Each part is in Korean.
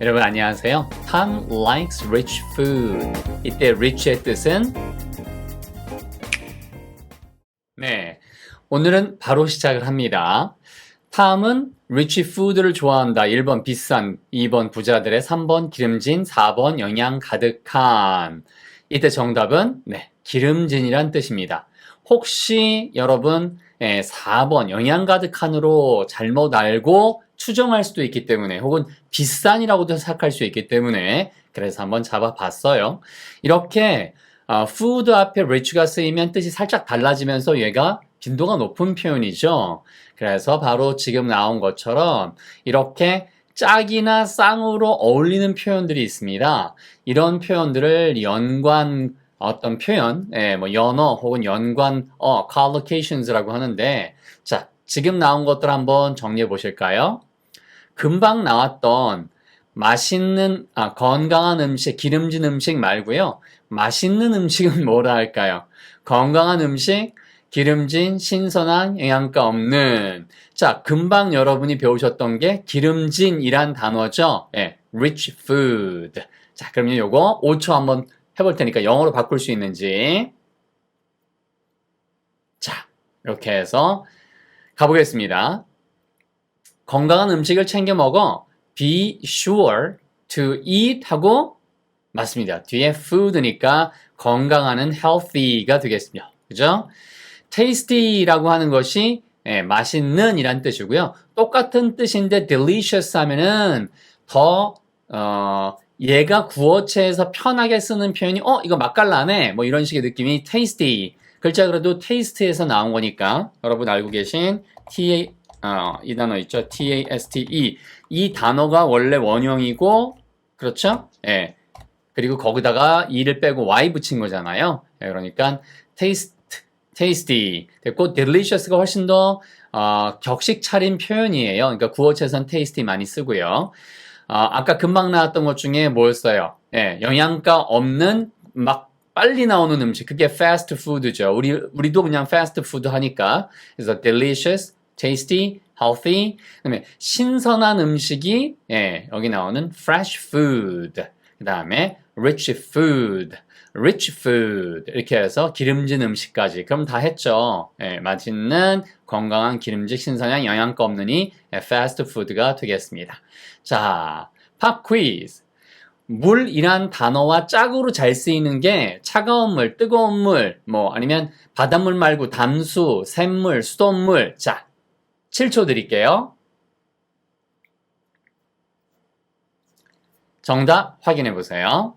여러분 안녕하세요. Tom likes rich food. 이때 rich의 뜻은 네. 오늘은 바로 시작을 합니다. 탐은 rich food를 좋아한다. 1번 비싼, 2번 부자들의 3번 기름진, 4번 영양 가득한. 이때 정답은 네, 기름진이란 뜻입니다. 혹시 여러분 예, 4번 영양 가득한으로 잘못 알고 추정할 수도 있기 때문에 혹은 비싼이라고도 생각할 수 있기 때문에 그래서 한번 잡아봤어요. 이렇게 어, food 앞에 rich가 쓰이면 뜻이 살짝 달라지면서 얘가 빈도가 높은 표현이죠. 그래서 바로 지금 나온 것처럼 이렇게 짝이나 쌍으로 어울리는 표현들이 있습니다. 이런 표현들을 연관 어떤 표현, 예, 뭐 연어 혹은 연관어, collocations라고 하는데, 자, 지금 나온 것들 한번 정리해 보실까요? 금방 나왔던 맛있는, 아, 건강한 음식, 기름진 음식 말고요. 맛있는 음식은 뭐라 할까요? 건강한 음식, 기름진, 신선한, 영양가 없는. 자, 금방 여러분이 배우셨던 게 기름진이란 단어죠. 예, rich food. 자, 그러면 요거 5초 한번 해볼 테니까 영어로 바꿀 수 있는지. 자, 이렇게 해서 가보겠습니다. 건강한 음식을 챙겨 먹어. Be sure to eat 하고 맞습니다. 뒤에 food니까 건강하는 healthy가 되겠습니다. 그죠? tasty라고 하는 것이 예, 맛있는 이란 뜻이고요. 똑같은 뜻인데 delicious 하면은 더 어, 얘가 구어체에서 편하게 쓰는 표현이 어 이거 맛깔나네 뭐 이런 식의 느낌이 tasty 글자 그래도 taste에서 나온 거니까 여러분 알고 계신 t 어, 이 단어 있죠 t a s t e 이 단어가 원래 원형이고 그렇죠 예 그리고 거기다가 e를 빼고 y 붙인 거잖아요 예, 그러니까 taste tasty 됐고 delicious가 훨씬 더 어, 격식 차린 표현이에요 그러니까 구어체에선 tasty 많이 쓰고요 아, 아까 금방 나왔던 것 중에 뭐였어요? 예, 영양가 없는 막 빨리 나오는 음식. 그게 fast food죠. 우리, 우리도 그냥 fast food 하니까. 그래서 delicious, tasty, healthy. 그 다음에 신선한 음식이, 예, 여기 나오는 fresh food. 그 다음에 rich food. rich food 이렇게 해서 기름진 음식까지 그럼 다 했죠. 예, 맛있는 건강한 기름진 신선한 영양가 없느니 예, fast food가 되겠습니다. 자, 팝 퀴즈. 물이란 단어와 짝으로 잘 쓰이는 게 차가운 물, 뜨거운 물, 뭐 아니면 바닷물 말고 담수, 샘물, 수돗물. 자, 7초 드릴게요. 정답 확인해 보세요.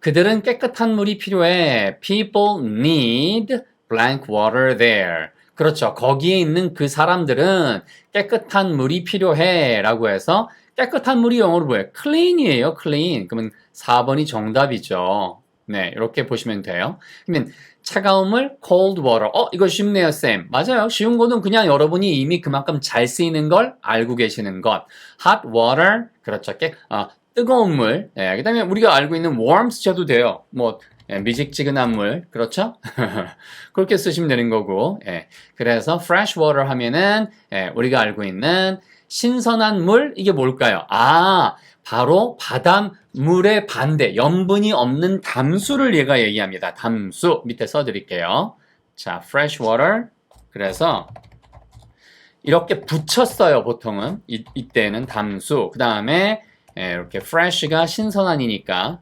그들은 깨끗한 물이 필요해. People need blank water there. 그렇죠. 거기에 있는 그 사람들은 깨끗한 물이 필요해. 라고 해서 깨끗한 물이 영어로 뭐예요? clean이에요. clean. 그러면 4번이 정답이죠. 네, 이렇게 보시면 돼요. 그러면 차가운 물, cold water. 어, 이거 쉽네요, 쌤. 맞아요. 쉬운 거는 그냥 여러분이 이미 그만큼 잘 쓰이는 걸 알고 계시는 것. hot water. 그렇죠. 깨, 어, 뜨거운 물. 예, 그 다음에 우리가 알고 있는 warm 쓰셔도 돼요. 뭐, 예, 미직지근한 물. 그렇죠? 그렇게 쓰시면 되는 거고. 예, 그래서 fresh water 하면은, 예, 우리가 알고 있는 신선한 물, 이게 뭘까요? 아, 바로 바닷물의 반대, 염분이 없는 담수를 얘가 얘기합니다. 담수. 밑에 써드릴게요. 자, fresh water. 그래서, 이렇게 붙였어요, 보통은. 이, 이때는 담수. 그 다음에, 예, 이렇게 fresh가 신선한이니까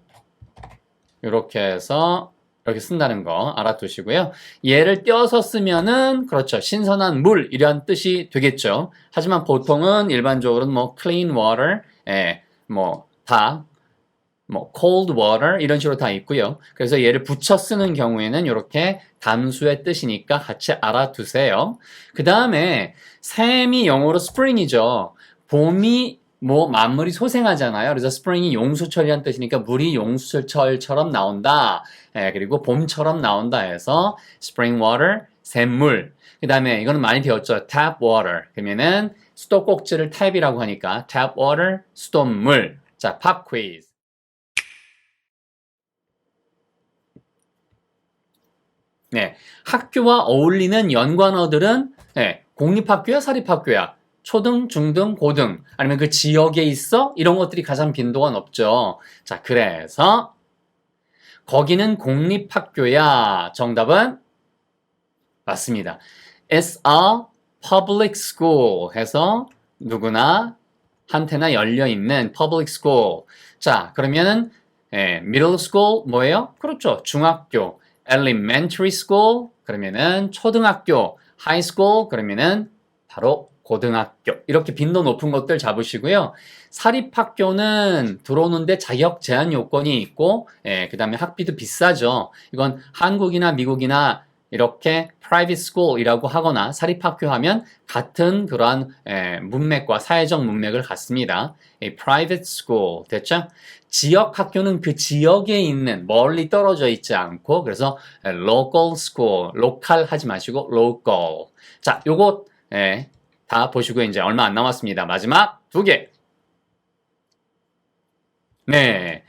이렇게 해서 이렇게 쓴다는 거 알아두시고요. 얘를 떼어서 쓰면은 그렇죠. 신선한 물 이런 뜻이 되겠죠. 하지만 보통은 일반적으로는 뭐 clean water, 예, 뭐다 뭐 cold water 이런 식으로 다 있고요. 그래서 얘를 붙여 쓰는 경우에는 이렇게 담수의 뜻이니까 같이 알아두세요. 그 다음에 샘이 영어로 spring이죠. 봄이 뭐 만물이 소생하잖아요. 그래서 spring이 용수철이란 뜻이니까 물이 용수철처럼 나온다. 예, 그리고 봄처럼 나온다 해서 spring water, 샘물. 그 다음에 이거는 많이 배웠죠. tap water. 그러면은 수도 꼭지를 탭이라고 하니까 tap water, 수돗물. 자, 팝 퀴즈. 네, 학교와 어울리는 연관어들은 네, 공립학교야, 사립학교야? 초등, 중등, 고등 아니면 그 지역에 있어? 이런 것들이 가장 빈도가 높죠. 자, 그래서 거기는 공립학교야. 정답은 맞습니다. It's a public school 해서 누구나 한테나 열려 있는 public school. 자, 그러면은 예, middle school 뭐예요? 그렇죠. 중학교. elementary school 그러면은 초등학교. high school 그러면은 바로 고등학교. 이렇게 빈도 높은 것들 잡으시고요. 사립학교는 들어오는데 자격 제한 요건이 있고, 예, 그 다음에 학비도 비싸죠. 이건 한국이나 미국이나 이렇게 private school이라고 하거나 사립학교 하면 같은 그러한 에, 문맥과 사회적 문맥을 갖습니다. 이 private school 됐죠? 지역 학교는 그 지역에 있는 멀리 떨어져 있지 않고 그래서 에, local school, local 하지 마시고 local. 자, 요거 에, 다 보시고 이제 얼마 안 남았습니다. 마지막 두 개. 네.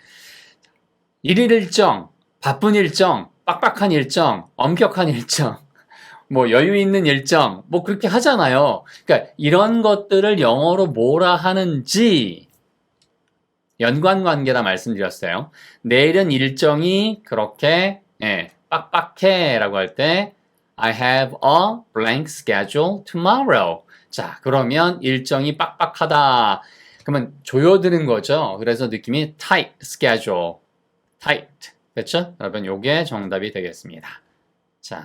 일일 일정, 바쁜 일정, 빡빡한 일정, 엄격한 일정, 뭐 여유 있는 일정, 뭐 그렇게 하잖아요. 그러니까 이런 것들을 영어로 뭐라 하는지 연관 관계다 말씀드렸어요. 내일은 일정이 그렇게 예, 빡빡해라고 할 때 I have a blank schedule tomorrow. 자, 그러면 일정이 빡빡하다. 그러면 조여드는 거죠. 그래서 느낌이 tight schedule. tight. 됐죠? 여러분, 요게 정답이 되겠습니다. 자,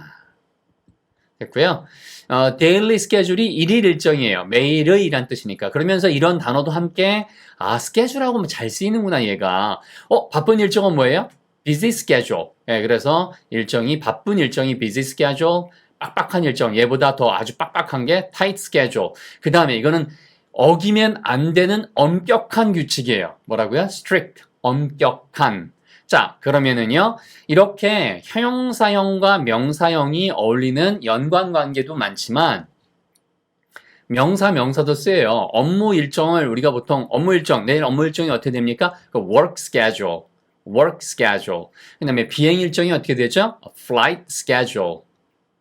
됐고요. 어, 데일리 스케줄이 일일 일정이에요. 매일의 이란 뜻이니까. 그러면서 이런 단어도 함께 아, 스케줄하고 뭐잘 쓰이는구나, 얘가. 어, 바쁜 일정은 뭐예요? busy schedule. 예, 그래서 일정이 바쁜 일정이 busy schedule, 빡빡한 일정, 얘보다 더 아주 빡빡한 게 tight schedule. 그 다음에 이거는 어기면 안 되는 엄격한 규칙이에요. 뭐라고요? strict, 엄격한. 자, 그러면은요, 이렇게 형용사형과 명사형이 어울리는 연관 관계도 많지만, 명사, 명사도 쓰여요. 업무 일정을 우리가 보통 업무 일정, 내일 업무 일정이 어떻게 됩니까? 그 work schedule, work schedule. 그 다음에 비행 일정이 어떻게 되죠? flight schedule.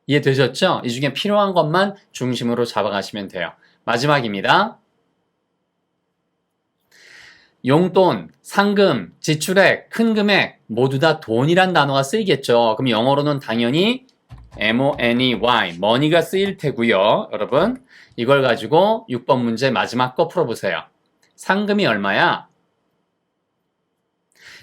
이해되셨죠? 이 중에 필요한 것만 중심으로 잡아가시면 돼요. 마지막입니다. 용돈, 상금, 지출액, 큰 금액 모두 다 돈이란 단어가 쓰이겠죠. 그럼 영어로는 당연히 M-O-N-E-Y, money가 쓰일 테고요. 여러분, 이걸 가지고 6번 문제 마지막 거 풀어보세요. 상금이 얼마야?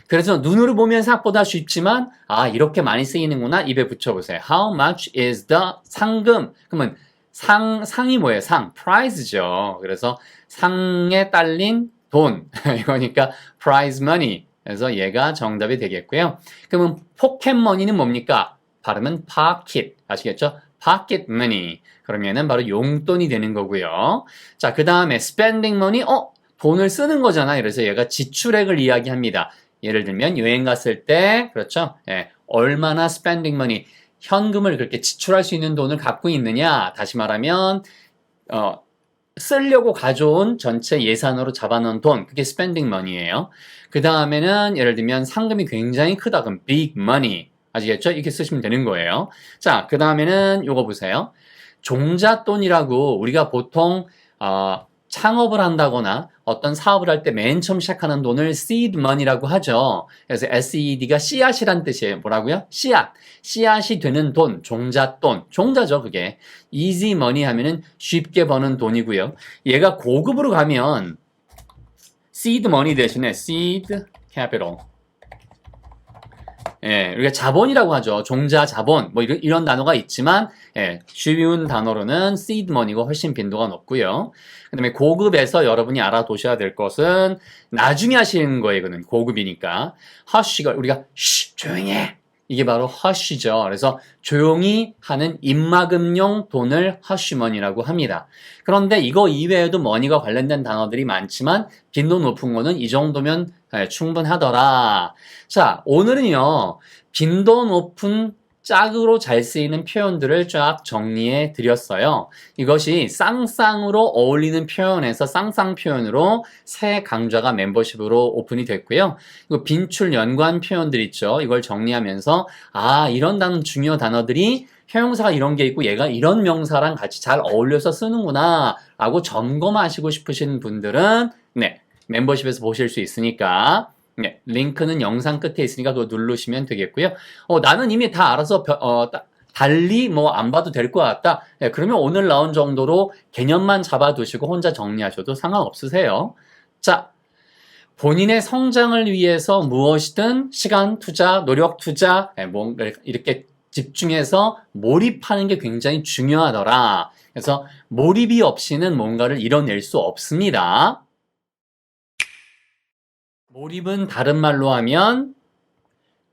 그래서 눈으로 보면 생각보다 쉽지만 아 이렇게 많이 쓰이는구나 입에 붙여보세요. How much is the 상금? 그러면 상 상이 뭐예요? 상 prize죠. 그래서 상에 딸린 돈 이거니까 prize money. 그래서 얘가 정답이 되겠고요. 그러면 포켓머니는 뭡니까? 발음은 pocket 아시겠죠? pocket money. 그러면은 바로 용돈이 되는 거고요. 자, 그 다음에 spending money, 어? 돈을 쓰는 거잖아. 그래서 얘가 지출액을 이야기합니다. 예를 들면 여행 갔을 때, 그렇죠? 예, 얼마나 spending money, 현금을 그렇게 지출할 수 있는 돈을 갖고 있느냐. 다시 말하면, 어, 쓰려고 가져온 전체 예산으로 잡아놓은 돈, 그게 spending money예요. 그 다음에는 예를 들면 상금이 굉장히 크다. 그럼 big money. 아시겠죠? 이렇게 쓰시면 되는 거예요. 자, 그 다음에는 요거 보세요. 종잣돈이라고 우리가 보통 어, 창업을 한다거나 어떤 사업을 할 때 맨 처음 시작하는 돈을 seed money라고 하죠. 그래서 SED가 씨앗이란 뜻이에요. 뭐라고요? 씨앗. 씨앗이 되는 돈, 종잣돈. 종자죠, 그게. easy money 하면은 쉽게 버는 돈이고요. 얘가 고급으로 가면 seed money 대신에 seed capital. 예, 우리가 자본이라고 하죠. 종자 자본, 뭐 이런, 이런 단어가 있지만, 예, 쉬운 단어로는 seed money가 훨씬 빈도가 높고요. 그 다음에 고급에서 여러분이 알아두셔야 될 것은 나중에 하시는 거예요, 이거는. 고급이니까. hush가, 우리가, 쉬, 조용히 해! 이게 바로 hush죠. 그래서 조용히 하는 입막음용 돈을 hushmoney라고 합니다. 그런데 이거 이외에도 money가 관련된 단어들이 많지만 빈도 높은 거는 이 정도면 예, 충분하더라. 자, 오늘은요, 빈도 높은 짝으로 잘 쓰이는 표현들을 쫙 정리해 드렸어요. 이것이 쌍쌍으로 어울리는 표현에서 쌍쌍 표현으로 새 강좌가 멤버십으로 오픈이 됐고요. 이거 빈출 연관 표현들 있죠. 이걸 정리하면서 아, 이런 단어 중요 단어들이 형용사가 이런 게 있고 얘가 이런 명사랑 같이 잘 어울려서 쓰는구나 라고 점검하시고 싶으신 분들은 네 멤버십에서 보실 수 있으니까 네, 링크는 영상 끝에 있으니까 그거 누르시면 되겠고요. 어, 나는 이미 다 알아서 벼- 어, 따- 달리 뭐 안 봐도 될 것 같다. 네, 그러면 오늘 나온 정도로 개념만 잡아두시고 혼자 정리하셔도 상관없으세요. 자, 본인의 성장을 위해서 무엇이든 시간 투자, 노력 투자, 예, 뭔가 이렇게 집중해서 몰입하는 게 굉장히 중요하더라. 그래서 몰입이 없이는 뭔가를 이뤄낼 수 없습니다. 몰입은 다른 말로 하면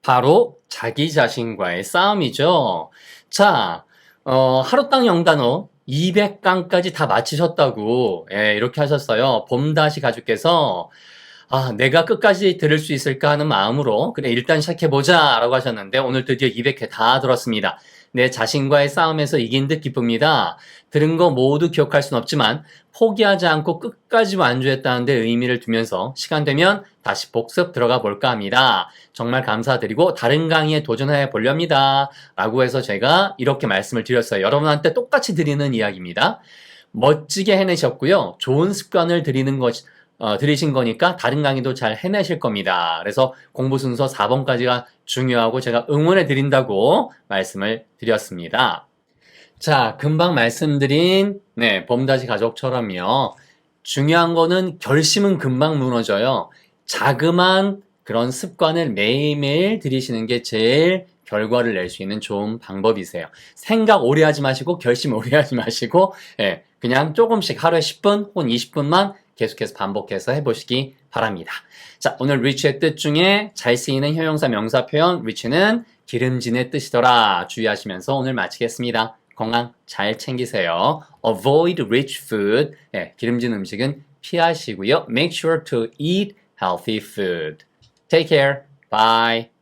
바로 자기 자신과의 싸움이죠. 자, 어, 하루땅 영단어 200강까지 다 마치셨다고, 예, 이렇게 하셨어요. 봄다시 가족께서, 아, 내가 끝까지 들을 수 있을까 하는 마음으로, 그래, 일단 시작해 보자, 라고 하셨는데, 오늘 드디어 200회 다 들었습니다. 내 자신과의 싸움에서 이긴 듯 기쁩니다. 들은 거 모두 기억할 순 없지만, 포기하지 않고 끝까지 완주했다는 데 의미를 두면서, 시간 되면 다시 복습 들어가 볼까 합니다. 정말 감사드리고, 다른 강의에 도전해 보렵니다. 라고 해서 제가 이렇게 말씀을 드렸어요. 여러분한테 똑같이 드리는 이야기입니다. 멋지게 해내셨고요. 좋은 습관을 드리는 것, 어, 들이신 거니까 다른 강의도 잘 해내실 겁니다. 그래서 공부 순서 4번까지가 중요하고 제가 응원해 드린다고 말씀을 드렸습니다. 자, 금방 말씀드린, 네, 봄다시 가족처럼요. 중요한 거는 결심은 금방 무너져요. 자그만 그런 습관을 매일매일 들이시는 게 제일 결과를 낼 수 있는 좋은 방법이세요. 생각 오래 하지 마시고, 결심 오래 하지 마시고, 예, 그냥 조금씩 하루에 10분 혹은 20분만 계속해서 반복해서 해보시기 바랍니다. 자, 오늘 reach의 뜻 중에 잘 쓰이는 형용사 명사 표현 reach는 기름진의 뜻이더라 주의하시면서 오늘 마치겠습니다. 건강 잘 챙기세요. Avoid rich food. 예, 기름진 음식은 피하시고요. Make sure to eat healthy food. Take care. Bye.